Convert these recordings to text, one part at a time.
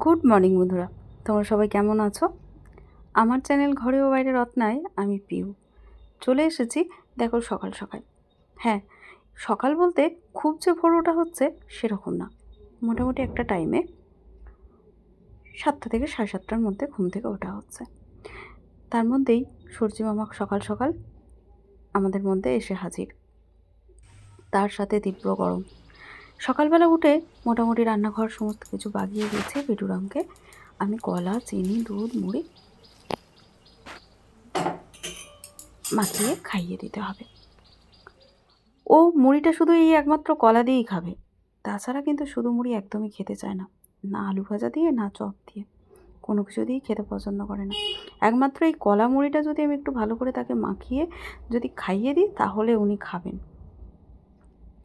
Good morning বন্ধুরা। তোমরা সবাই কেমন আছো? আমার চ্যানেল ঘরে ও বাইরে রত্নায় আমি পিউ। চলে এসেছি, দেখো সকাল সকাল। হ্যাঁ সকাল বলতে খুব যে ভোর ওঠা হচ্ছে সেরকম না। মোটামুটি একটা টাইমে সাতটা থেকে সাড়ে সাতটার মধ্যে ঘুম থেকে ওঠা হচ্ছে। তার মধ্যেই সূর্যি মামা সকাল সকাল আমাদের মধ্যে এসে হাজির। তার সাথে তীব্র গরম। সকালবেলা উঠে মোটামুটি রান্নাঘর সমস্ত কিছু বাগিয়ে গেছে বিটুরামকে আমি কলা, চিনি, দুধ, মুড়ি মাখিয়ে খাইয়ে দিতে হবে। ও মুড়িটা শুধু এই একমাত্র কলা দিয়েই খাবে। তাছাড়া কিন্তু শুধু মুড়ি একদমই খেতে চায় না না আলু ভাজা দিয়ে, না চপ দিয়ে। কোনো কিছু দিয়েই খেতে পছন্দ করে না। একমাত্র এই কলা মুড়িটা যদি আমি একটু ভালো করে তাকে মাখিয়ে যদি খাইয়ে দিই, তাহলে উনি খাবেন।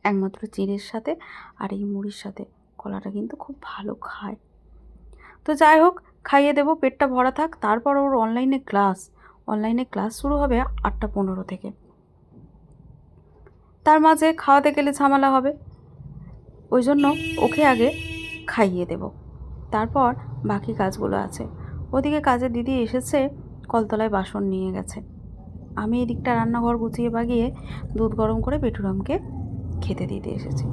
একমাত্র চিড়ের সাথে আর এই মুড়ির সাথে কলাটা কিন্তু খুব ভালো খায়। তো যাই হোক, খাইয়ে দেবো, পেটটা ভরা থাক। তারপর ওর অনলাইনে ক্লাস অনলাইনে ক্লাস শুরু হবে আটটা পনেরো থেকে। তার মাঝে খাওয়াতে গেলে ঝামেলা হবে। ওই জন্য ওকে আগে খাইয়ে দেব। তারপর বাকি কাজগুলো আছে। ওদিকে কাজের দিদি এসেছে, কলতলায় বাসন নিয়ে গেছে। আমি এদিকটা রান্নাঘর গুছিয়ে বাগিয়ে দুধ গরম করে বেটুরামকে খেতে দিতে এসেছি।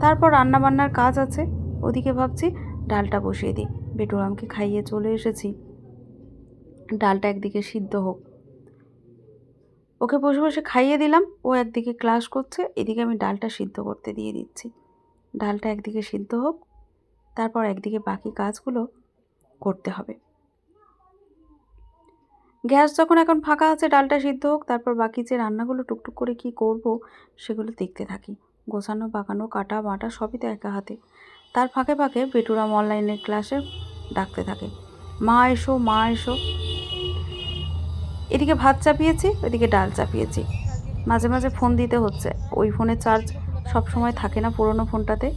তারপর রান্না বান্নার কাজ আছে। ওদিকে ভাবছি ডালটা বসিয়ে দিই। বেটুরামকে খাইয়ে চলে এসেছি। ডালটা একদিকে সিদ্ধ হোক। ওকে বসে বসে খাইয়ে দিলাম। ও একদিকে ক্লাস করছে। এদিকে আমি ডালটা সিদ্ধ করতে দিয়ে দিচ্ছি। ডালটা একদিকে সিদ্ধ হোক। তারপর একদিকে বাকি কাজগুলো করতে হবে। গ্যাস যখন এখন ফাঁকা আছে, ডালটা সিদ্ধ হোক, তারপর বাকি যে রান্নাগুলো টুকটুক করে কি করব, সেগুলো দেখতে থাকি। গোছানো বাগানো কাটা, বাটা সবই তো একা হাতে। তার ফাঁকে ফাঁকে বেটুরাম অনলাইনের ক্লাসে ডাকতে থাকে, মা এসো মা এসো। এদিকে ভাত চাপিয়েছি, ওইদিকে ডাল চাপিয়েছি। মাঝে মাঝে ফোন দিতে হচ্ছে। ওই ফোনে চার্জ সব সময় থাকে না পুরোনো ফোনটাতে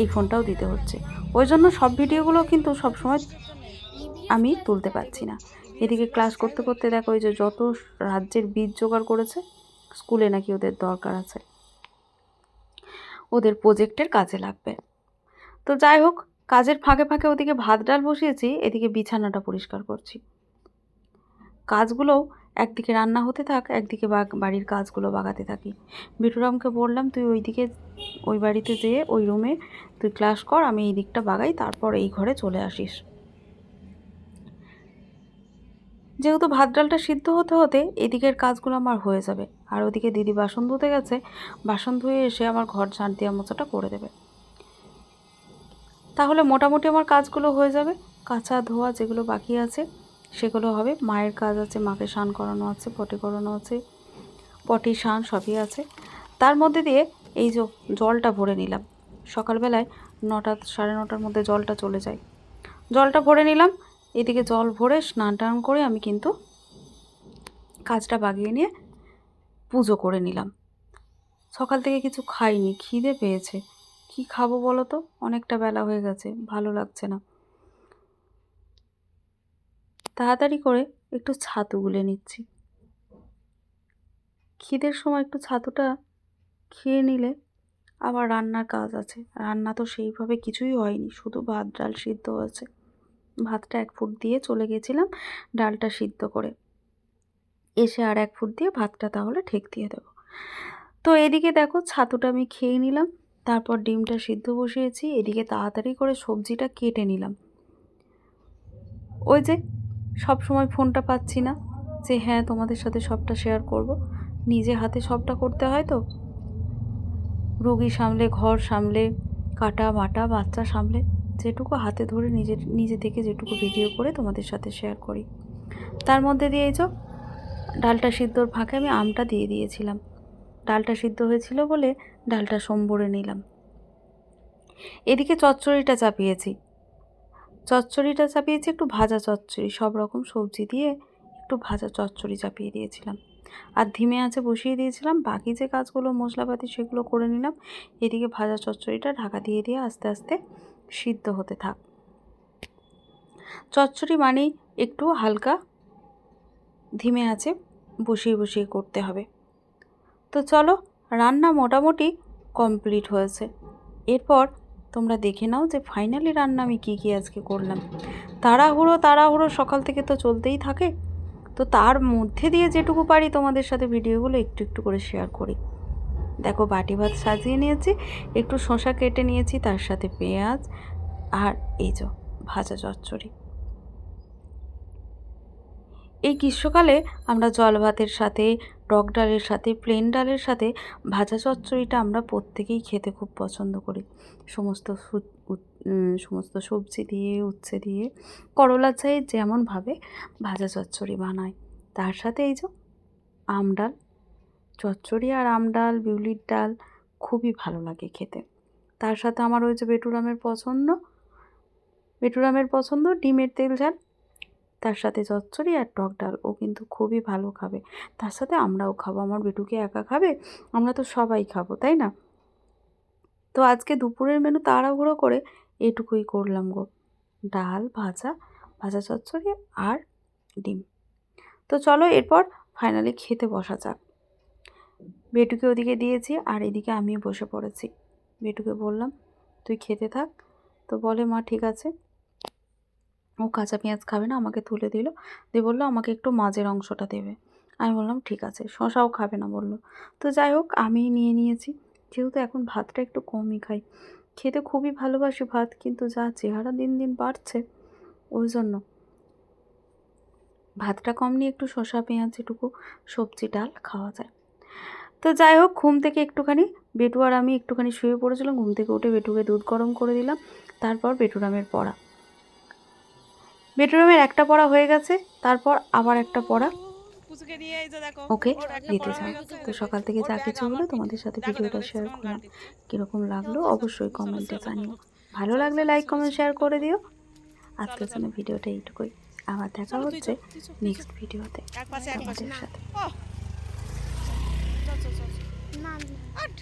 এই ফোনটাও দিতে হচ্ছে। ওই জন্য সব ভিডিওগুলো কিন্তু সব সময় আমি তুলতে পারছি না। এদিকে ক্লাস করতে করতে দেখো ওই যে যত রাজ্যের বীজ জোগাড় করেছে স্কুলে নাকি ওদের দরকার আছে। ওদের প্রজেক্টের কাজে লাগবে। তো যাই হোক, কাজের ফাঁকে ফাঁকে ওদিকে ভাত ডাল বসিয়েছি, এদিকে বিছানাটা পরিষ্কার করছি। কাজগুলোও একদিকে রান্না হতে থাক, একদিকে বাড়ির কাজগুলো বাগাতে থাকি। বিটুরামকে বললাম, তুই ওইদিকে, ওই বাড়িতে যেয়ে ওই রুমে তুই ক্লাস কর, আমি এই দিকটা বাগাই, তারপর এই ঘরে চলে আসিস। যেহেতু ভাত ডালটা সিদ্ধ হতে হতে এদিকের কাজগুলো আমার হয়ে যাবে। আর ওদিকে দিদি বাসন ধুতে গেছে, বাসন ধুয়ে এসে আমার ঘর ঝাঁট দেওয়া মোচাটা করে দেবে। তাহলে মোটামুটি আমার কাজগুলো হয়ে যাবে। কাঁচা ধোয়া যেগুলো বাকি আছে, সেগুলো হবে। মায়ের কাজ আছে, মাকে স্নান করানো আছে, পটি করানো আছে, পটি, স্নান সবই আছে। তার মধ্যে দিয়ে এই যে জলটা ভরে নিলাম। সকালবেলায় নটা সাড়ে নটার মধ্যে জলটা চলে যায়। জলটা ভরে নিলাম এদিকে জল ভরে স্নান টান করে আমি কিন্তু কাজটা বাগিয়ে নিয়ে পুজো করে নিলাম। সকাল থেকে কিছু খাইনি, খিদে পেয়েছে। কি খাব বলো তো? অনেকটা বেলা হয়ে গেছে, ভালো লাগছে না। তাড়াতাড়ি করে একটু ছাতু গুলে নিচ্ছি। খিদের সময় একটু ছাতুটা খেয়ে নিলে আবার রান্নার কাজ আছে। রান্না তো সেইভাবে কিছুই হয়নি, শুধু ভাত, ডাল সিদ্ধ হয়েছে। ভাতটা এক ফুট দিয়ে চলে গেছিলাম ডালটা সিদ্ধ করে। এসে আর এক ফুট দিয়ে ভাতটা তাহলে ঠেক দিয়ে দেবো। তো এদিকে দেখো ছাতুটা আমি খেয়ে নিলাম, তারপর ডিমটা সিদ্ধ বসিয়েছি, এদিকে তাড়াতাড়ি করে সবজিটা কেটে নিলাম। ওই যে সব সময় ফোনটা পাচ্ছি না যে হ্যাঁ তোমাদের সাথে সবটা শেয়ার করব। নিজে হাতে সবটা করতে হয় তো? রুগী সামলে, ঘর সামলে কাটা বাটা বাচ্চা সামলে। যেটুকু হাতে ধরে নিজের, নিজে থেকে যেটুকু ভিডিও করে তোমাদের সাথে শেয়ার করি। তার মধ্যে দিয়ে এই ডালটা সিদ্ধর ফাঁকে আমি আমটা দিয়ে দিয়েছিলাম। ডালটা সিদ্ধ হয়েছিল বলে ডালটা সম্বরে নিলাম। এদিকে চচ্চড়িটা চাপিয়েছি। চচ্চড়িটা চাপিয়েছি, একটু ভাজা চচ্চড়ি, সব রকম সবজি দিয়ে একটু ভাজা চচ্চড়ি চাপিয়ে দিয়েছিলাম। আর ধিমে আছে বসিয়ে দিয়েছিলাম, বাকি যে কাজগুলো মশলাপাতি সেগুলো করে নিলাম। এদিকে ভাজা চচ্চড়িটা ঢাকা দিয়ে দিয়ে আস্তে আস্তে সিদ্ধ হতে থাক। চচ্চড়ি মানেই একটু হালকা ধিমে আছে, বসিয়ে বসিয়ে করতে হবে। তো চলো, রান্না মোটামুটি কমপ্লিট হয়েছে। এরপর তোমরা দেখে নাও যে ফাইনালি রান্না আমি কী কী আজকে করলাম। তাড়াহুড়ো তাড়াহুড়ো সকাল থেকে তো চলতেই থাকে। তো তার মধ্যে দিয়ে যেটুকু পারি তোমাদের সাথে ভিডিওগুলো একটু একটু করে শেয়ার করি। দেখো বাটি ভাত সাজিয়ে নিয়েছি, একটু শশা কেটে নিয়েছি, তার সাথে পেঁয়াজ আর এই যে ভাজা চচ্চড়ি। এই গ্রীষ্মকালে আমরা জল ভাতের সাথে, টক ডালের সাথে প্লেন ডালের সাথে ভাজা চচ্চড়িটা আমরা প্রত্যেকেই খেতে খুব পছন্দ করি। সমস্ত সমস্ত সবজি দিয়ে, উচ্ছে দিয়ে, করলা চাই যেমনভাবে ভাজা চচ্চড়ি বানায়। তার সাথে এই যে আমডাল চচ্চড়ি আর আমডাল বিউলির ডাল খুবই ভালো লাগে খেতে। তার সাথে আমার ওই যে বেটুরামের পছন্দ বেটুরামের পছন্দ ডিমের তেল ঝাল, তার সাথে চচ্চড়ি আর টক ডাল, ও কিন্তু খুবই ভালো খাবে। তার সাথে আমরাও খাব, আমার বেটুকে একা খাবে, আমরা তো সবাই খাব, তাই না? তো আজকে দুপুরের মেনু তাড়াহুড়ো করে এটুকুই করলাম গো। ডাল, ভাজা ভাজা চচ্চড়ি আর ডিম। তো চলো এরপর ফাইনালি খেতে বসা যাক। বেটুকে ওদিকে দিয়েছি আর এদিকে আমি বসে পড়েছি। বেটুকে বললাম, তুই খেতে থাক। তো বলে, মা, ঠিক আছে। ও কাঁচা পেঁয়াজ খাবে না, আমাকে তুলে দিল। দিয়ে বলল, আমাকে একটু মাঝের অংশটা দেবে। আমি বললাম, ঠিক আছে। শশাও খাবে না বলল। তো যাই হোক, আমিই নিয়ে নিয়েছি। যেহেতু এখন ভাতটা একটু কমই খাই। খেতে খুবই ভালোবাসি ভাত, কিন্তু যা চেহারা দিন দিন বাড়ছে, ওই জন্য। ভাতটা কম নিয়ে একটু শশা পেঁয়াজ, এটুকু, সবজি, ডাল খাওয়া যায়। তো যাই হোক ঘুম থেকে একটুখানি বেটু আর আমি একটুখানি শুয়ে পড়েছিলাম। ঘুম থেকে উঠে বেটুকে দুধ গরম করে দিলাম। তারপর বেটুরামের পড়া। বেটুরামের একটা পড়া হয়ে গেছে তারপর আবার একটা পড়া। ওকে দিতে চাই। তো সকাল থেকে যা কিছু হলো তোমাদের সাথে ভিডিওটা শেয়ার করলাম। কীরকম লাগল অবশ্যই কমেন্টে জানিও। ভালো লাগলে লাইক কমেন্ট শেয়ার করে দিও। আজকের জন্য ভিডিওটা এইটুকুই। আবার দেখা হচ্ছে। নেক্সট ভিডিওতে। তোমাদের সাথে। আট